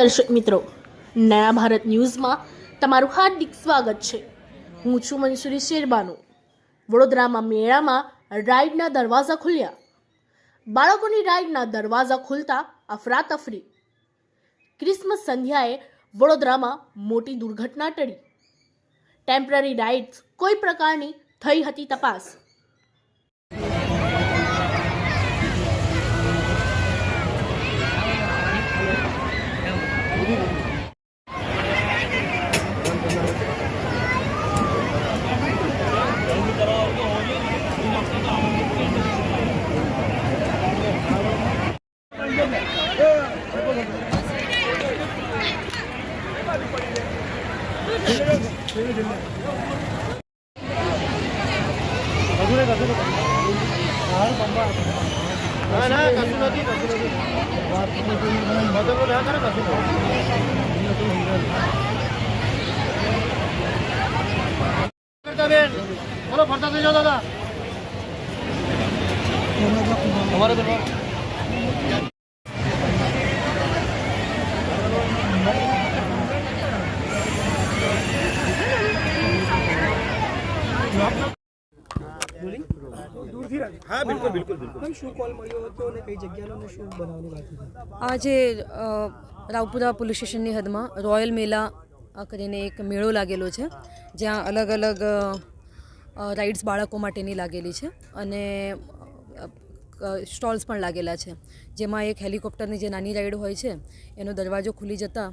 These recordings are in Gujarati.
દર્શક મિત્રો, નયા ભારત ન્યૂઝમાં તમારું હાર્દિક સ્વાગત છે. હું છું મનસુરી શેરબાનુ. વડોદરામાં મેળામાં રાઈડના દરવાજા ખુલ્યા. બાળકોની રાઈડના દરવાજા ખુલતા અફરાતફરી. ક્રિસમસ સંધ્યાએ વડોદરામાં મોટી દુર્ઘટના ટળી. ટેમ્પરરી રાઇડ્સ કોઈ પ્રકારની થઈ હતી તપાસ. ચલો ફરતા થઈ જાઓ દાદા તમારે તો હા બિલકુલ બિલકુલ બિલકુલ. શું કોલ મળ્યો હતો અને કઈ જગ્યાનો શું બનાવવાની વાત હતી? આજે રાવપુરા પોલીસ સ્ટેશનની હદમાં રોયલ મેલા કરીને એક મેળો લાગેલો છે જ્યાં અલગ અલગ રાઇડ્સ બાળકો માટેની લાગેલી છે અને સ્ટોલ્સ પણ લાગેલા છે. જેમાં એક હેલિકોપ્ટરની જે નાની રાઈડ હોય છે એનો દરવાજો ખુલી જતાં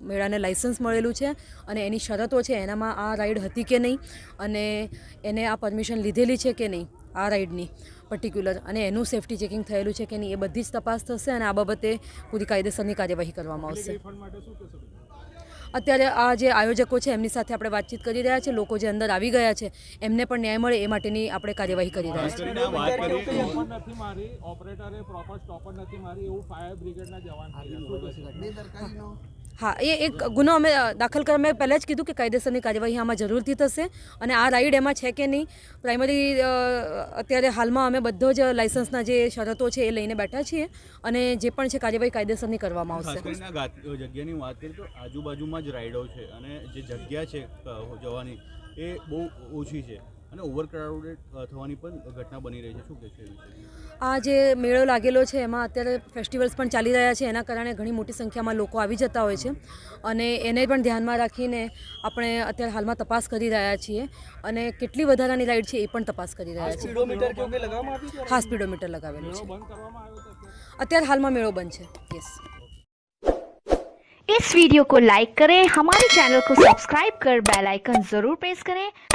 મેળાને લાઇસન્સ મળેલું છે અને એની શરતો છે એનામાં આ રાઈડ હતી કે નહીં અને એને આ પરમિશન લીધેલી છે કે નહીં આ રાઈડની પર્ટિક્યુલર. અને એનું સેફ્ટી ચેકિંગ થયેલું છે કે નહીં એ બધી જ તપાસ થશે અને આ બાબતે પૂરી કાયદેસરની કાર્યવાહી કરવામાં આવશે. અત્યારે આ જે આયોજકો છે એમની સાથે આપણે વાતચીત કરી રહ્યા છે લોકો જે અંદર આવી ગયા છે એમને પણ ન્યાય મળે એ માટેની આપણે કાર્યવાહી કરી રહ્યા છીએ. સ્ટોપ નથી મારી ઓપરેટરે પ્રોપર સ્ટોપ નથી મારી એવું ફાયર બ્રિગેડના જવાન કહે છે. હા એ એક ગુનો અમે દાખલ કરવા મેં પહેલાં જ કીધું કે કાયદેસરની કાર્યવાહી આમાં જરૂરથી થશે અને આ રાઈડ એમાં છે કે નહીં પ્રાઇમરી અત્યારે હાલમાં અમે બધો જ લાઇસન્સના જે શરતો છે એ લઈને બેઠા છીએ અને જે પણ છે કાર્યવાહી કાયદેસરની કરવામાં આવશે. જગ્યાની વાત કરીએ તો આજુબાજુમાં જ રાઈડો છે અને જે જગ્યા છે જવાની એ બહુ ઓછી છે. અને ઓવરક્રાઉડેડ થવાની પણ ઘટના બની રહી છે શું કહેશો એ વિશે આ જે મેળો લાગેલો છે એમાં અત્યારે ફેસ્ટિવલ્સ પણ ચાલી રહ્યા છે એના કારણે ઘણી મોટી સંખ્યામાં લોકો આવી જતા હોય છે અને એને પણ ધ્યાનમાં રાખીને આપણે અત્યારે હાલમાં તપાસ કરી રહ્યા છીએ અને કેટલી વધારાની રાઈડ છે એ પણ તપાસ કરી રહ્યા છીએ સ્પીડોમીટર કે એવું કંઈ લગાવવામાં આવ્યું છે હા સ્પીડોમીટર લગાવેલું છે બંધ કરવામાં આવ્યો તો અત્યારે? અત્યારે હાલમાં મેળો બંધ છે યસ इस वीडियो को लाइक करें हमारे चैनल को सब्सक्राइब कर बेल आइकन जरूर प्रेस करें